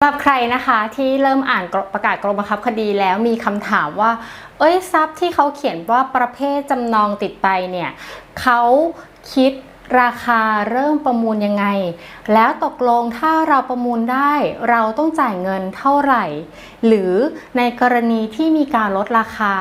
สำหรับใครนะคะที่เริ่มอ่านประกาศกรมบังคับคดีแล้วมีคำถามว่า เอ้ยทรัพย์ที่เขาเขียนว่าประเภทจำนองติดไปเนี่ยเขาคิดราคาเริ่มประมูลยังไง แล้วตกลงถ้าเราประมูลได้เราต้องจ่ายเงินเท่าไหร่ หรือในกรณีที่มีการลดราคา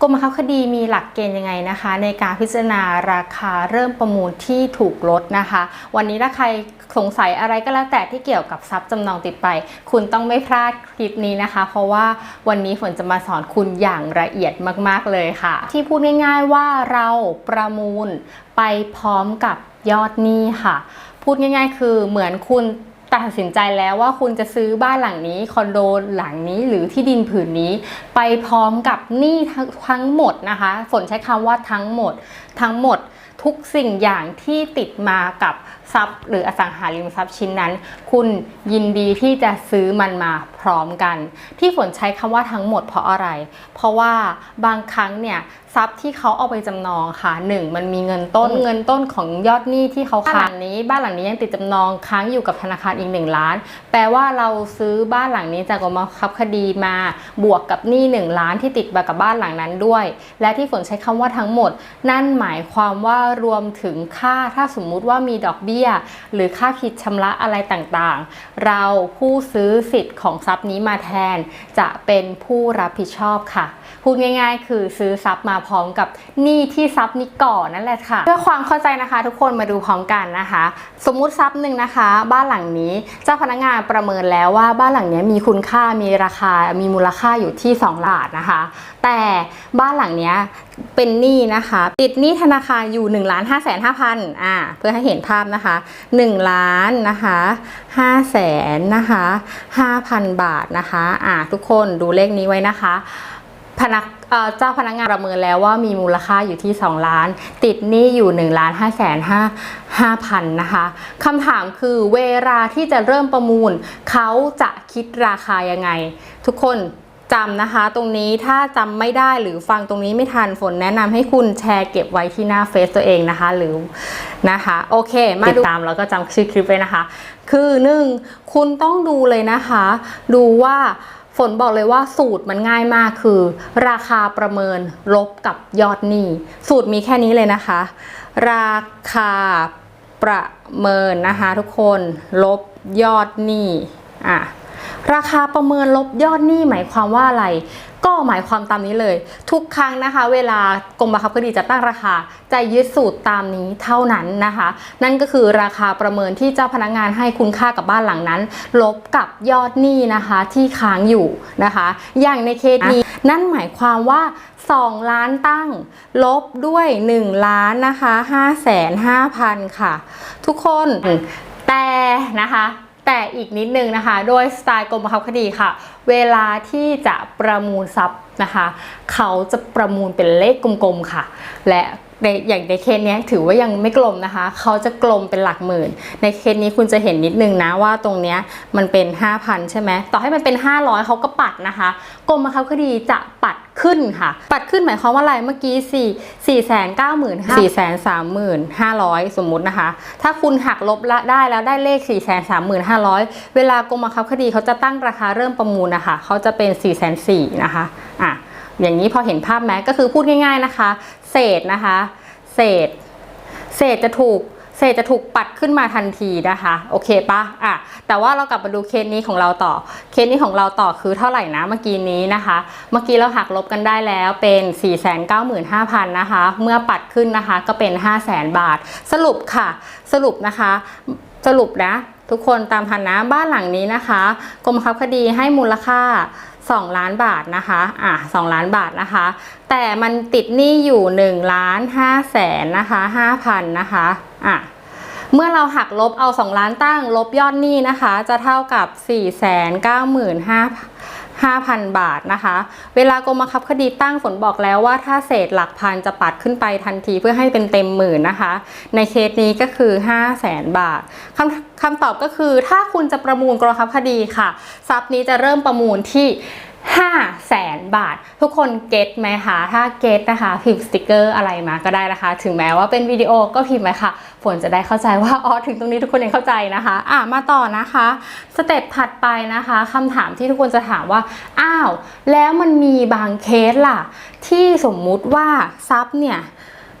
กรมบังคับคดีมีหลักเกณฑ์ยังไงนะคะ ในการพิจารณาราคาเริ่มประมูลที่ถูกลดนะคะ วันนี้ถ้าใครสงสัยอะไรก็แล้วแต่ที่เกี่ยวกับทรัพย์จำนองติดไป คุณต้องไม่พลาดคลิปนี้นะคะ เพราะว่าวันนี้ฝนจะมาสอนคุณอย่างละเอียดมาก ๆ เลยค่ะ ที่พูดง่าย ๆว่าเราประมูลไปพร้อมกับยอดหนี้ค่ะ พูดง่าย ๆ คือเหมือนคุณตัดสินใจแล้วว่าคุณจะซื้อบ้านหลังนี้คอนโดหลังนี้หรือที่ดินผืนนี้ ไปพร้อมกับหนี้ทั้งทั้งหมดนะคะฝนใช้คำว่าทั้งหมด ทั้งหมดทุกสิ่งอย่างที่ติดมากับ ทรัพย์ หรืออสังหาริมทรัพย์ชิ้นนั้น คุณยินดีที่จะซื้อมันมา พร้อมกัน ที่ฝนใช้คำว่าทั้งหมดเพราะอะไร เพราะว่าบางครั้งเนี่ยทรัพย์ที่เขาเอาไปจำนองค่ะหนึ่งมันมีเงินต้นเงินต้นของยอดหนี้ที่เขาค้างนี้บ้านหลังนี้ยังติดจำนองค้างอยู่กับธนาคารอีกหนึ่งล้าน แปลว่าเราซื้อบ้านหลังนี้จากกรมบังคับคดีมาบวกกับหนี้หนึ่งล้านที่ติดมากับบ้านหลังนั้นด้วย และที่ฝนใช้คำว่าทั้งหมด นั่นหมายความว่ารวมถึงค่าถ้าสมมุติว่ามีดอกเบี้ย หรือค่าผิดชำระอะไรต่างๆ เราผู้ซื้อสิทธิ์ของทรัพย์นี้มาแทนจะเป็นผู้รับผิดชอบค่ะ พูดง่ายๆ คือซื้อทรัพย์มาพร้อมกับหนี้ที่ทรัพย์นี้ก่อนนั่นแหละค่ะ เพื่อความเข้าใจนะคะ ทุกคนมาดูพร้อมกันนะคะ สมมุติทรัพย์หนึ่งนะคะ บ้านหลังนี้เจ้าพนักงานประเมินแล้วว่าบ้านหลังนี้มีคุณค่ามีราคามีมูลค่าอยู่ที่ 2 ล้านนะคะ แต่บ้านหลังเนี้ยเป็นหนี้นะคะ ติดหนี้ธนาคารอยู่1ล้าน5แสน5พันอ่าเพื่อให้เห็นภาพนะคะ1ล้านนะคะ5แสนนะคะ5,000บาทนะคะอ่าทุกคนดูเลขนี้ไว้นะคะพนักเอ่อเจ้าพนักงานประเมินแล้วว่ามีมูลค่าอยู่ที่ 2 ล้าน ติดหนี้อยู่1ล้าน5แสน5 5พันนะคะคำถามคือเวลาที่จะเริ่มประมูล เขาจะคิดราคายังไง ทุกคน จำนะคะ ตรงนี้ถ้าจำไม่ได้หรือฟังตรงนี้ไม่ทันฝนแนะนำให้คุณแชร์เก็บไว้ที่หน้าเฟซตัวเองนะคะ หรือนะคะ โอเค มาดูตามแล้วก็จำชื่อคลิปไว้นะคะ คือหนึ่งคุณต้องดูเลยนะคะ ดูว่าฝนบอกเลยว่าสูตรมันง่ายมากคือ ราคาประเมินลบกับยอดหนี้ สูตรมีแค่นี้เลยนะคะ ราคาประเมินนะคะ ทุกคนลบยอดหนี้อะ ราคาประเมินลบยอดหนี้หมายความว่าอะไร ก็หมายความตามนี้เลย ทุกครั้งนะคะ เวลากรมบังคับคดีจะตั้งราคา จะยึดสูตรตามนี้เท่านั้นนะคะ นั่นก็คือราคาประเมินที่เจ้าพนักงานให้คุณค่ากับบ้านหลังนั้น ลบกับยอดหนี้นะคะที่ค้างอยู่นะคะ อย่างในเคสนี้นั่นหมายความว่า 2 ล้านตั้ง ลบด้วย 1 ล้านนะคะ5 5 0 0 0ค่ะ ทุกคนแต่นะคะ แต่อีกนิดนึงนะคะ โดยสไตล์กรมบังคับคดีค่ะ เวลาที่จะประมูลทรัพย์นะคะ เขาจะประมูลเป็นเลขกลมๆค่ะ และ ในอย่างในเคสนี้ถือว่ายังไม่กลมนะคะ เขาจะกลมเป็นหลักหมื่น ในเคสนี้คุณจะเห็นนิดนึงนะว่าตรงเนี้ยมันเป็น 5,000 ใช่ไหมต่อให้มันเป็น 500เขาก็ปัดนะคะกรมบังคับคดีจะปัดขึ้นค่ะ ปัดขึ้นหมายความว่าอะไรเมื่อกี้ 4 4 9 5 0 0 0 4 3 5 0 0 สมมุตินะคะ ถ้าคุณหักลบละได้แล้วได้เลข 4 3 5 0 0 เวลากรมบังคับคดีเขาจะตั้งราคาเริ่มประมูลนะคะเขาจะเป็น 4 4 0 0 0นะคะอะอย่างนี้พอเห็นภาพไหมก็คือพูดง่ายๆนะคะ เศษนะคะ เศษ เศษจะถูกเศษจะถูกปัดขึ้นมาทันทีนะคะ โอเคปะอะแต่ว่าเรากลับมาดูเคสนี้ของเราต่อ เคสนี้ของเราต่อคือเท่าไหร่นะเมื่อกี้นี้นะคะ เมื่อกี้เราหักลบกันได้แล้วเป็น 495,000นะคะ เมื่อปัดขึ้นนะคะก็เป็น 500,000 บาท สรุปค่ะ สรุปนะคะ สรุปนะ ทุกคนตามทันนะบ้านหลังนี้นะคะกรมคับคดีให้มูลค่า 2 ล้านบาทนะคะอะ2ล้านบาทนะคะ แต่มันติดหนี้อยู่1ล้าน5แสนนะคะ5,000นะคะอะเมื่อเราหักลบเอา 2 ล้านตั้งลบยอดหนี้นะคะ จะเท่ากับ 4 9 5 5,000 บาทนะคะ เวลากรมบังคับคดีตั้งฝนบอกแล้วว่าถ้าเศษหลักพันจะปัดขึ้นไปทันทีเพื่อให้เป็นเต็มหมื่นนะคะ ในเคสนี้ก็คือ 5 0 0แสนบาทคำคำตอบก็คือถ้าคุณจะประมูลกรมบังคับคดีค่ะ ทรัพย์นี้จะเริ่มประมูลที่ 5แสนบาท ทุกคนเก็ตไหมคะถ้าเก็ตนะคะ พิมพ์สติกเกอร์อะไรมาก็ได้นะคะ ถึงแม้ว่าเป็นวิดีโอก็พิมพ์ไว้ค่ะฝนจะได้เข้าใจว่าอ๋อถึงตรงนี้ทุกคนยังเข้าใจนะคะอะมาต่อนะคะสเต็ปถัดไปนะคะคำถามที่ทุกคนจะถามว่าอ้าว แล้วมันมีบางเคสล่ะ ที่สมมุติว่าซับเนี่ย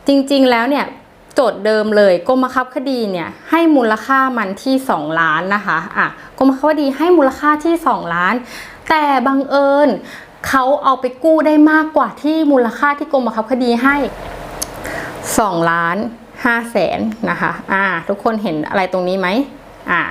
จริงๆแล้วเนี่ยโจทย์เดิมเลยกรมบังคับคดีเนี่ยให้มูลค่ามันที่ 2 ล้านนะคะอะ กรมคับคดีให้มูลค่าที่ 2 ล้าน แต่บังเอิญเขาเอาไปกู้ได้มากกว่าที่มูลค่าที่กรมบังคับคดีให้ 2 ล้าน5แสนนะคะอ่าทุกคนเห็นอะไรตรงนี้ไหมอ่า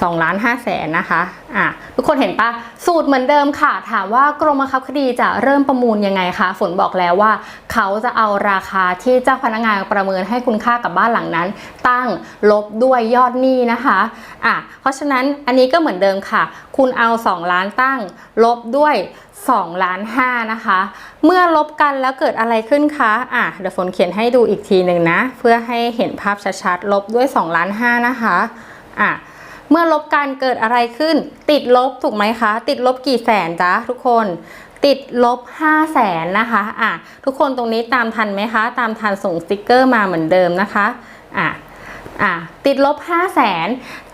2ล้าน5แสนนะคะอะทุกคนเห็นปะสูตรเหมือนเดิมค่ะ ถามว่ากรมบังคับคดีจะเริ่มประมูลยังไงคะฝนบอกแล้วว่า เขาจะเอาราคาที่เจ้าพนักงานประเมินให้คุณค่ากับบ้านหลังนั้น ตั้งลบด้วยยอดหนี้นะคะอะเพราะฉะนั้นอันนี้ก็เหมือนเดิมค่ะ คุณเอา 2 ล้านตั้ง ลบด้วย2ล้าน5นะคะ เมื่อลบกันแล้วเกิดอะไรขึ้นคะอะเดี๋ยวฝนเขียนให้ดูอีกทีหนึ่งนะ เพื่อให้เห็นภาพชัดๆลบด้วย2ล้าน5นะคะอะ เมื่อลบกันเกิดอะไรขึ้น ติดลบถูกไหมคะ ติดลบกี่แสนจ๊ะทุกคนติดลบ5แสนนะคะอะทุกคนตรงนี้ตามทันไหมคะ ตามทันส่งสติกเกอร์มาเหมือนเดิมนะคะอะอะติดลบ5แสน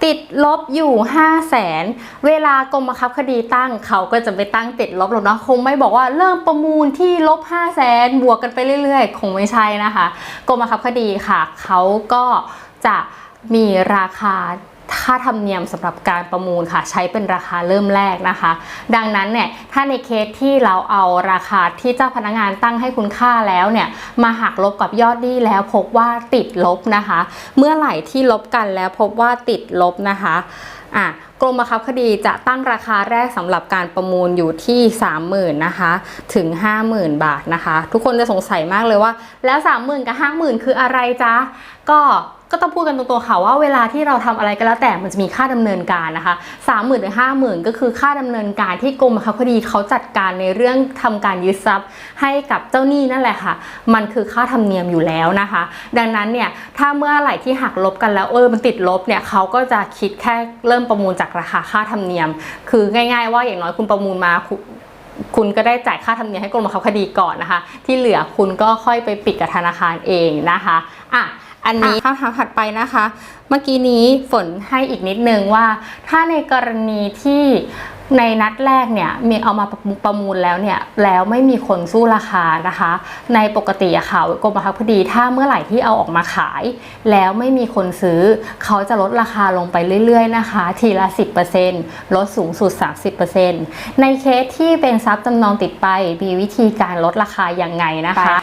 ติดลบอยู่5แสนเวลากรมบังคับคดีตั้งเขาก็จะไปตั้งติดลบหรอกเนาะคงไม่บอกว่าเริ่มประมูลที่ลบ5แสนบวกกันไปเรื่อยๆ คงไม่ใช่นะคะ กรมบังคับคดีค่ะ เขาก็จะมีราคา ค่าธรรมเนียมสำหรับการประมูลค่ะ ใช้เป็นราคาเริ่มแรกนะคะ ดังนั้นเนี่ยถ้าในเคสที่เราเอาราคาที่เจ้าพนักงานตั้งให้คุณค่าแล้วเนี่ยมาหักลบกับยอดหนี้แล้วพบว่าติดลบนะคะ เมื่อไหร่ที่ลบกันแล้วพบว่าติดลบนะคะอะกรมบังคับคดีจะตั้งราคาแรกสำหรับการประมูลอยู่ที่ 30,000นะคะถึง 50,000 บาทนะคะ ทุกคนจะสงสัยมากเลยว่า แล้ว 30,000 กับ 50,000 คืออะไรจ๊ะ ก็ ก็ต้องพูดกันตรงๆค่ะว่าเวลาที่เราทำอะไรก็แล้วแต่มันจะมีค่าดำเนินการนะคะสามหมื่นหรือห้าหมื่นก็คือค่าดำเนินการที่กรมบังคับคดีเขาจัดการในเรื่องทำการยึดทรัพย์ให้กับเจ้าหนี้นั่นแหละค่ะ มันคือค่าธรรมเนียมอยู่แล้วนะคะ ดังนั้นเนี่ยถ้าเมื่อไหร่ที่หักลบกันแล้วเออมันติดลบเนี่ยเขาก็จะคิดแค่เริ่มประมูลจากราคาค่าธรรมเนียม คือง่าย ๆ ว่าอย่างน้อยคุณประมูลมาคุณคุณก็ได้จ่ายค่าธรรมเนียมให้กรมบังคับคดีก่อนนะคะ ที่เหลือคุณก็ค่อยไปปิดกับธนาคารเองนะคะอะ อันนี้คำถามถัดไปนะคะ เมื่อกี้นี้ฝนให้อีกนิดนึงว่า ถ้าในกรณีที่ ในนัดแรกเนี่ยมีเอามาประมูลแล้วเนี่ยแล้วไม่มีคนสู้ราคานะคะ ในปกติอะค่ะกรมบังคับคดีถ้าเมื่อไหร่ที่เอาออกมาขาย แล้วไม่มีคนซื้อ เขาจะลดราคาลงไปเรื่อย ๆ นะคะ ทีละ 10%ลดสูงสุด 30%ในเคสที่เป็นทรัพย์จำนองติดไป มีวิธีการลดราคายังไงนะคะ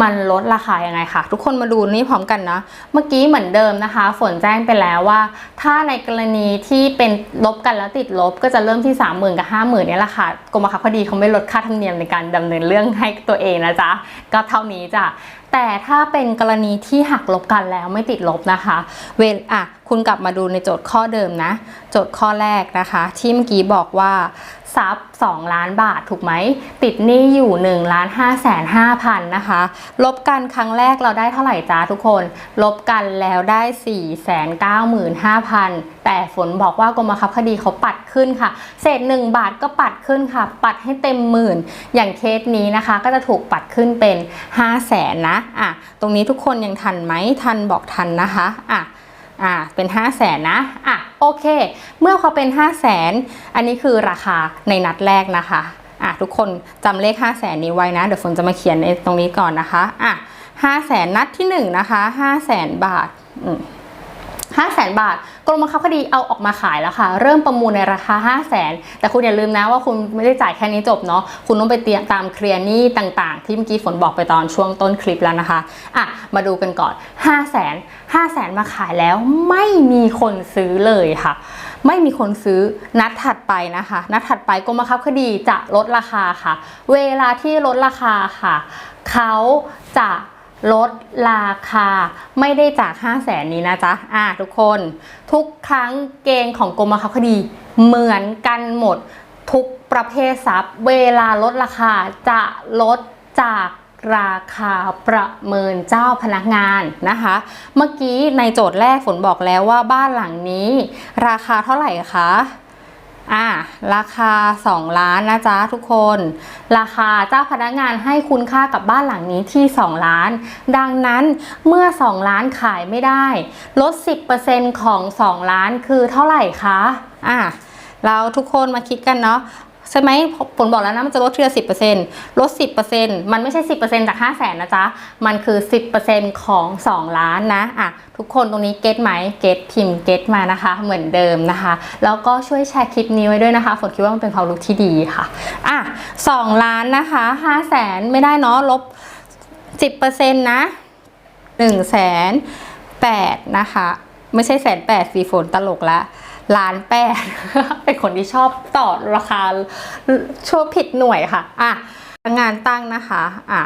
มันลดราคายังไงค่ะ ทุกคนมาดูนี่พร้อมกันนะเมื่อกี้เหมือนเดิมนะคะ ฝนแจ้งไปแล้วว่า ถ้าในกรณีที่เป็นลบกันแล้วติดลบก็จะเริ่มที่30,000 กับ 50,000เนี่ยแหละค่ะกรมบังคับคดีเขาไม่ลดค่าธรรมเนียมในการดำเนินเรื่องให้ตัวเองนะจ๊ะก็เท่านี้จ้ะแต่ถ้าเป็นกรณีที่หักลบกันแล้วไม่ติดลบนะคะ เวลอะคุณกลับมาดูในโจทย์ข้อเดิมนะ โจทย์ข้อแรกนะคะ ที่เมื่อกี้บอกว่า ทรัพย์ 2 ล้านบาทถูกไหม ติดหนี้อยู่ 1 ล้าน5แสน5พันนะคะ ลบกันครั้งแรกเราได้เท่าไหร่จ้าทุกคน ลบกันแล้วได้4แสน95,000 แต่ฝนบอกว่ากรมบังคับคดีเขาปัดขึ้นค่ะ เศษ 1 บาทก็ปัดขึ้นค่ะ ปัดให้เต็มหมื่น อย่างเคสนี้นะคะก็จะถูกปัดขึ้นเป็น5แสนนะ อะ ตรงนี้ทุกคนยังทันไหม ทันบอกทันนะคะ อะ อ่าเป็น 5 0 0แสนนะอะโอเค เมื่อเขาเป็น 5 0 0แสนอันนี้คือราคาในนัดแรกนะคะอะทุกคนจำเลข 5 0 0แสนนี้ไว้นะ เดี๋ยวฝนจะมาเขียนในตรงนี้ก่อนนะคะอะ5 0 0แสนนัดที่1นะคะ5 0 0แสนบาทอืม 5 0 0แสนบาท กรมบังคับคดีเอาออกมาขายแล้วค่ะ เริ่มประมูลในราคา 5 0 0แสนแต่คุณอย่าลืมนะว่าคุณไม่ได้จ่ายแค่นี้จบเนาะคุณต้องไปเตรียมตามเคลียร์หนี้ต่างๆ ที่เมื่อกี้ฝนบอกไปตอนช่วงต้นคลิปแล้วนะคะอะมาดูกันก่อน 5 0 0แสน5 0 0แสนมาขายแล้วไม่มีคนซื้อเลยค่ะ ไม่มีคนซื้อนัดถัดไปนะคะ นัดถัดไปกรมบังคับคดีจะลดราคาค่ะ เวลาที่ลดราคาค่ะ เขาจะ ลดราคาไม่ได้จาก 5 0 0แสนนี้นะจ๊ะ อะทุกคนทุกครั้งเกณฑ์ของกรมบังคับคดีเหมือนกันหมดทุกประเภททรัพย์เวลาลดราคาจะลดจากราคาประเมินเจ้าพนักงานนะคะ เมื่อกี้ในโจทย์แรกฝนบอกแล้วว่าบ้านหลังนี้ ราคาเท่าไหร่คะ อ่าราคา 2 ล้านนะจ๊ะทุกคน ราคาเจ้าพนักงานให้คุณค่ากับบ้านหลังนี้ที่ 2 ล้าน ดังนั้นเมื่อ 2 ล้านขายไม่ได้ ลด 10%ของ 2 ล้านคือเท่าไหร่คะอะเราทุกคนมาคิดกันเนาะ ใช่ไหมผลบอกแล้วนะมันจะลดทีละสิบเปอร์เซ็นต์ลดสิบเปอร์เซ็นต์มันไม่ใช่สิบเปอร์เซ็นต์จากห้าแสนนะจ๊ะ มันคือสิบเปอร์เซ็นต์ของสองล้านนะอะทุกคนตรงนี้เก็ตไหมเก็ตพิมพ์เก็ตมานะคะ เหมือนเดิมนะคะ แล้วก็ช่วยแชร์คลิปนี้ไว้ด้วยนะคะฝนคิดว่ามันเป็นความรู้ที่ดีค่ะอะสองล้านนะคะห้าแสนไม่ได้เนาะลบสิบเปอร์เซ็นต์นะหนึ่งแสนแปดนะคะ ไม่ใช่แสนแปดสีฝนตลกละ ล้านแปดเป็นคนที่ชอบต่อราคาชั่วผิดหน่วยค่ะอะงานตั้งนะคะอะ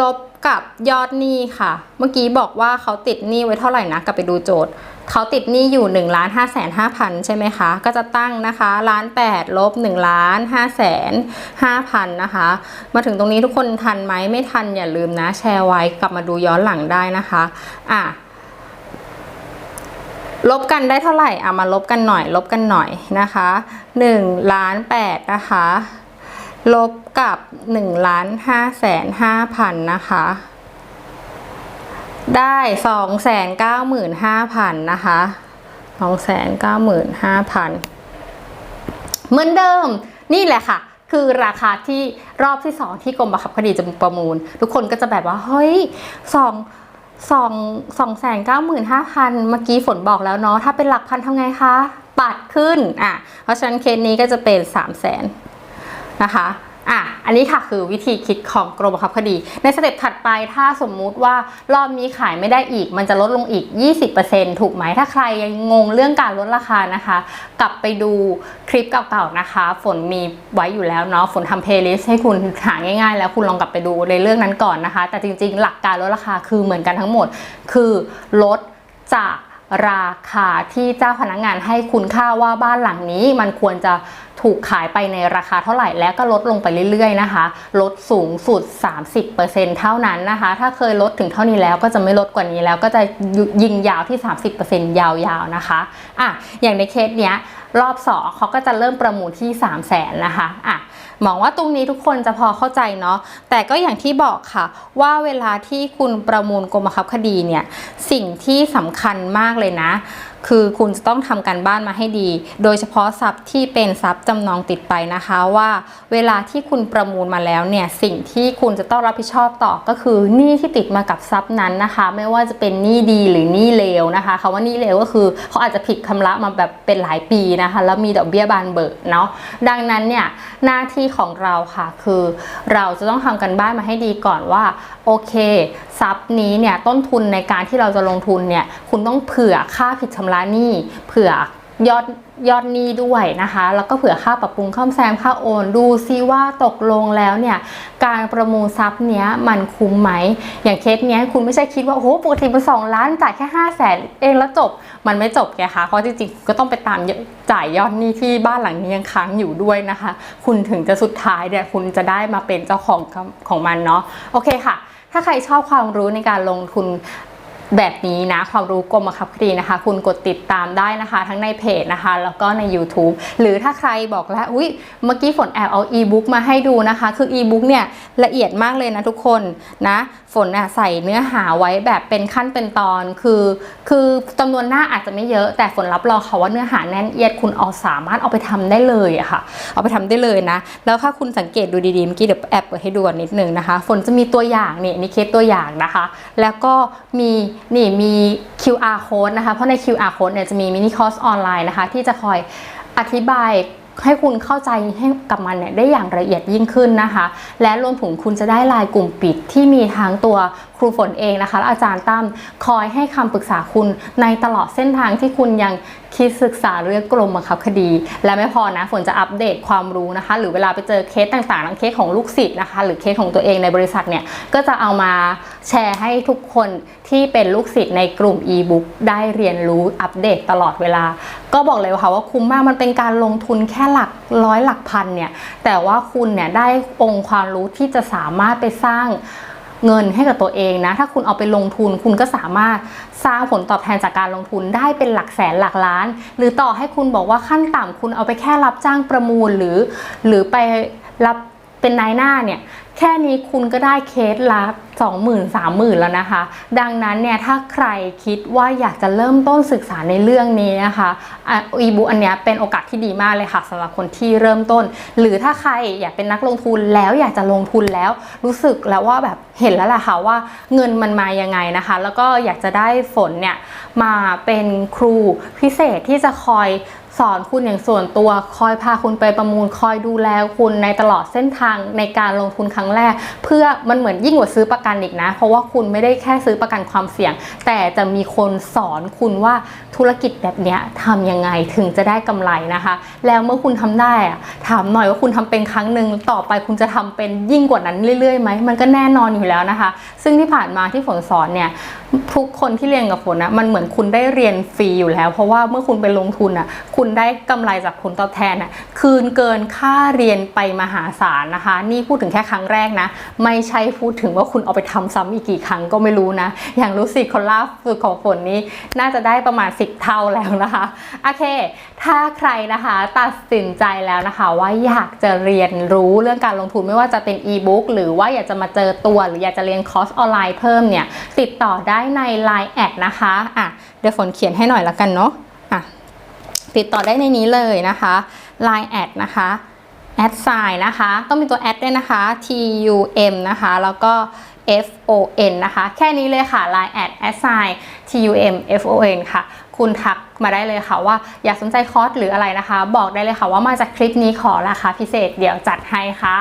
ลบกับยอดหนี้ค่ะ เมื่อกี้บอกว่าเขาติดหนี้ไว้เท่าไหร่นะกลับไปดูโจทย์เขาติดหนี้อยู่1นึ่งล้านห้าแสนห้าพันใช่ไหมคะ ก็จะตั้งนะคะล้านแปดลบ1นึ่งล้านห้าแสนห้าพันนะคะ มาถึงตรงนี้ทุกคนทันไหมไม่ทันอย่าลืมนะแชร์ไว้กลับมาดูย้อนหลังได้นะคะ อะ ลบกันได้เท่าไหร่เอะมาลบกันหน่อย ลบกันหน่อยนะคะ1ล้าน8นะคะ ลบกับ1ล้าน5แสน5พันนะคะ ได้2แสน9หมื่น5พันนะคะ2แสน9หมื่น5พันเหมือนเดิมนี่แหละค่ะคือราคาที่รอบที่ 2 ที่กรมบังคับคดีจะประมูล ทุกคนก็จะแบบว่า เฮ้ยสอง สองสองแสนเก้าหมื่นห้าพันเมื่อกี้ฝนบอกแล้วเนาะถ้าเป็นหลักพันทำไงคะ ปัดขึ้นอะเพราะฉะนั้นเคสนี้ก็จะเป็นสามแสนนะคะ อะอันนี้ค่ะคือวิธีคิดของกรมบังคับคดี ในสเต็ปถัดไปถ้าสมมุติว่ารอบนี้ขายไม่ได้อีก มันจะลดลงอีก 20%ถูกไหมถ้าใครยังงงเรื่องการลดราคานะคะ กลับไปดูคลิปเก่าๆนะคะ ฝนมีไว้อยู่แล้วเนาะฝนทำเพลย์ลิสต์ให้คุณหาง่ายๆ แล้วคุณลองกลับไปดูในเรื่องนั้นก่อนนะคะ แต่จริงๆ หลักการลดราคาคือเหมือนกันทั้งหมด คือลดจากราคาที่เจ้าพนักงานให้คุณค่าว่าบ้านหลังนี้มันควรจะ ถูกขายไปในราคาเท่าไหร่แล้วก็ลดลงไปเรื่อยๆนะคะ ลดสูงสุด 30%เท่านั้นนะคะ ถ้าเคยลดถึงเท่านี้แล้วก็จะไม่ลดกว่านี้แล้วก็จะยิงยาวที่ 30%ยาวๆนะคะอะอย่างในเคสเนี้ยรอบสองเขาก็จะเริ่มประมูลที่ 3 0 0แสนนะคะอะหวังว่าตรงนี้ทุกคนจะพอเข้าใจเนาะแต่ก็อย่างที่บอกค่ะ ว่าเวลาที่คุณประมูลกรมบังคับคดีเนี่ยสิ่งที่สำคัญมากเลยนะ คือคุณจะต้องทำการบ้านมาให้ดี โดยเฉพาะทรัพย์ที่เป็นทรัพย์จำนองติดไปนะคะ ว่าเวลาที่คุณประมูลมาแล้วเนี่ยสิ่งที่คุณจะต้องรับผิดชอบต่อก็คือหนี้ที่ติดมากับทรัพย์นั้นนะคะ ไม่ว่าจะเป็นหนี้ดีหรือหนี้เลวนะคะคำว่าหนี้เลวก็คือเขาอาจจะผิดคำระมาแบบเป็นหลายปีนะคะ แล้วมีดอกเบี้ยบานเบิกเนาะดังนั้นเนี่ยหน้าที่ของเราค่ะคือเราจะต้องทำกันบ้านมาให้ดีก่อนว่าโอเคทรัพย์นี้เนี่ยต้นทุนในการที่เราจะลงทุนเนี่ยคุณต้องเผื่อค่าผิดชำระหนี้เผื่อ ยอดยอดหนี้ด้วยนะคะ แล้วก็เผื่อค่าปรับปรุงซ่อมแซมค่าโอน ดูซิว่าตกลงแล้วเนี่ย การประมูลทรัพย์เนี้ยมันคุ้มไหม อย่างเคสเนี้ยคุณไม่ใช่คิดว่าโอ้โหปกติเป็นสองล้านจ่ายแค่ห้าแสนเองแล้วจบ มันไม่จบไงคะเพราะจริงๆก็ต้องไปตามจ่ายยอดหนี้ที่บ้านหลังนี้ยังค้างอยู่ด้วยนะคะ คุณถึงจะสุดท้ายเนี่ยคุณจะได้มาเป็นเจ้าของของมันเนาะโอเคค่ะถ้าใครชอบความรู้ในการลงทุน แบบนี้นะความรู้กรมบังคับคดีนะคะ คุณกดติดตามได้นะคะ ทั้งในเพจนะคะ แล้วก็ใน YouTube หรือถ้าใครบอกแล้วอุ้ยเมื่อกี้ฝนแอบเอาอีบุ๊กมาให้ดูนะคะ คืออีบุ๊กเนี่ยละเอียดมากเลยนะทุกคนนะฝนน่ะใส่เนื้อหาไว้แบบเป็นขั้นเป็นตอนคือ คือจำนวนหน้าอาจจะไม่เยอะ แต่ฝนรับรองค่ะว่าเนื้อหาแน่นเอียดคุณเอาสามารถเอาไปทำได้เลยอะค่ะ เอาไปทำได้เลยนะ แล้วถ้าคุณสังเกตดูดีๆเมื่อกี้เดี๋ยวแอบเปิดให้ดูนนิดนึงนะคะ ฝนจะมีตัวอย่างนี่นี่เคสตัวอย่างนะคะ แล้วก็มีนี่มี QR code นะคะ เพราะใน QR code เนี่ยจะมีมินิคอร์สออนไลน์นะคะ ที่จะคอยอธิบายให้คุณเข้าใจให้กับมันเนี่ยได้อย่างละเอียดยิ่งขึ้นนะคะ และรวมถึงคุณจะได้ลายกลุ่มปิดที่มีทั้งตัว ครูฝนเองนะคะและอาจารย์ตั้มคอยให้คำปรึกษาคุณในตลอดเส้นทางที่คุณยังคิดศึกษาเรื่องกรมบังคับคดี และไม่พอนะฝนจะอัปเดตความรู้นะคะ หรือเวลาไปเจอเคสต่างๆทั้งเคสของลูกศิษย์นะคะ หรือเคสของตัวเองในบริษัทเนี่ยก็จะเอามาแชร์ให้ทุกคนที่เป็นลูกศิษย์ในกลุ่ม e-book ได้เรียนรู้อัปเดตตลอดเวลา ก็บอกเลยค่ะว่าคุ้มมากมันเป็นการลงทุนแค่หลักร้อยหลักพันเนี่ยแต่ว่าคุณเนี่ยได้องค์ความรู้ที่จะสามารถไปสร้าง เงินให้กับตัวเองนะ ถ้าคุณเอาไปลงทุนคุณก็สามารถสร้างผลตอบแทนจากการลงทุนได้เป็นหลักแสนหลักล้าน หรือต่อให้คุณบอกว่าขั้นต่ำคุณเอาไปแค่รับจ้างประมูลหรือ หรือไปรับเป็นนายหน้าเนี่ย แค่นี้คุณก็ได้เคสละ20,000 30,000แล้วนะคะ ดังนั้นเนี่ยถ้าใครคิดว่าอยากจะเริ่มต้นศึกษาในเรื่องนี้นะคะอีบุ๊อันเนี้ยเป็นโอกาสที่ดีมากเลยค่ะสำหรับคนที่เริ่มต้น หรือถ้าใครอยากเป็นนักลงทุนแล้วอยากจะลงทุนแล้วรู้สึกแล้วว่าแบบเห็นแล้วแหละค่ะว่าเงินมันมายังไงนะคะ แล้วก็อยากจะได้ฝนเนี่ยมาเป็นครูพิเศษที่จะคอย สอนคุณอย่างส่วนตัวคอยพาคุณไปประมูลคอยดูแลคุณในตลอดเส้นทางในการลงทุนครั้งแรก เพื่อมันเหมือนยิ่งกว่าซื้อประกันอีกนะ เพราะว่าคุณไม่ได้แค่ซื้อประกันความเสี่ยง แต่จะมีคนสอนคุณว่าธุรกิจแบบนี้ทำยังไงถึงจะได้กำไรนะคะ แล้วเมื่อคุณทำได้อะถามหน่อยว่าคุณทำเป็นครั้งหนึ่งต่อไปคุณจะทำเป็นยิ่งกว่านั้นเรื่อยๆไหมมันก็แน่นอนอยู่แล้วนะคะ ซึ่งที่ผ่านมาที่ฝนสอนเนี่ยทุกคนที่เรียนกับฝนนะมันเหมือนคุณได้เรียนฟรีอยู่แล้ว เพราะว่าเมื่อคุณไปลงทุนอะคุณได้กำไรจากผลตอบแทนอะคืนเกินค่าเรียนไปมหาศาลนะคะ นี่พูดถึงแค่ครั้งแรกนะ ไม่ใช่พูดถึงว่าคุณเอาไปทำซ้ำอีกกี่ครั้งก็ไม่รู้นะ อย่างรู้สิคนล่าสุดของฝนนี้น่าจะได้ประมาณ 10 เท่าแล้วนะคะโอเค ถ้าใครนะคะตัดสินใจแล้วนะคะ ว่าอยากจะเรียนรู้เรื่องการลงทุนไม่ว่าจะเป็นอีบุ๊กหรือว่าอยากจะมาเจอตัวหรืออยากจะเรียนคอร์สออนไลน์เพิ่มเนี่ยติดต่อได้ใน Line แอดนะคะอะเดี๋ยวฝนเขียนให้หน่อยละกันเนาะอะ ติดต่อได้ในนี้เลยนะคะ Line แอดนะคะแอดไซน์นะคะ ต้องมีตัวแอดด้วยนะคะ T U M นะคะ แล้วก็ F O N นะคะ แค่นี้เลยค่ะ Line แอดแอดไซน์ T U M F O N ค่ะ คุณทักมาได้เลยค่ะว่าอยากสนใจคอร์สหรืออะไรนะคะ บอกได้เลยค่ะว่ามาจากคลิปนี้ขอราคาพิเศษเดี๋ยวจัดให้ค่ะ